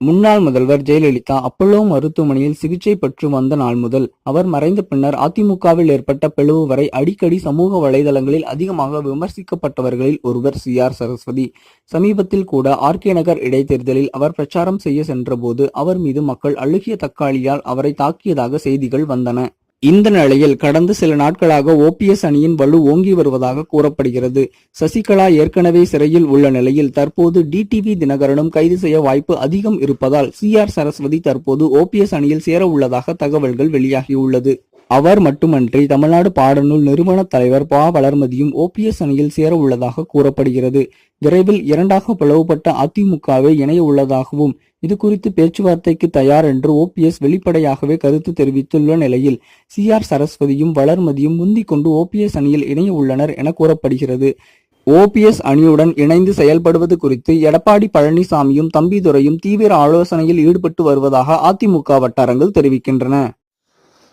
முன்னாள் முதல்வர் ஜெயலலிதா அப்பல்லோ மருத்துவமனையில் சிகிச்சை பெற்று வந்த நாள் முதல் அவர் மறைந்த பின்னர் அதிமுகவில் ஏற்பட்ட பிளவு வரை அடிக்கடி சமூக வலைதளங்களில் அதிகமாக விமர்சிக்கப்பட்டவர்களில் ஒருவர் சி. ஆர். சரஸ்வதி. சமீபத்தில் கூட ஆர்கே நகர் இடைத்தேர்தலில் அவர் பிரச்சாரம் செய்ய சென்றபோது அவர் மீது மக்கள் அழுகிய தக்காளியால் அவரை தாக்கியதாக செய்திகள் வந்தன. இந்த நிலையில் கடந்த சில நாட்களாக ஓபிஎஸ் அணியின் வலு ஓங்கி வருவதாக கூறப்படுகிறது. சசிகலா ஏற்கனவே சிறையில் உள்ள நிலையில் தற்போது டிடிவி தினகரனும் கைது செய்ய வாய்ப்பு அதிகம் இருப்பதால் சி ஆர் சரஸ்வதி தற்போது ஓபிஎஸ் அணியில் சேர உள்ளதாக தகவல்கள் வெளியாகியுள்ளது. அவர் மட்டுமன்றி தமிழ்நாடு பாடநூல் நிறுவன தலைவர் பா. வளர்மதியும் ஓபிஎஸ் அணியில் சேர உள்ளதாக கூறப்படுகிறது. விரைவில் இரண்டாக பிளவுபட்ட அதிமுகவை இணைய உள்ளதாகவும் இது குறித்து பேச்சுவார்த்தைக்கு தயார் என்று ஓபிஎஸ் வெளிப்படையாகவே கருத்து தெரிவித்துள்ள நிலையில் சி. ஆர். சரஸ்வதியும் வளர்மதியும் முந்திக் கொண்டு ஓபிஎஸ் அணியில் இணைய உள்ளனர் என கூறப்படுகிறது. ஓபிஎஸ் அணியுடன் இணைந்து செயல்படுவது குறித்து எடப்பாடி பழனிசாமியும் தம்பிதுரையும் தீவிர ஆலோசனையில் ஈடுபட்டு வருவதாக அதிமுக வட்டாரங்கள் தெரிவிக்கின்றன.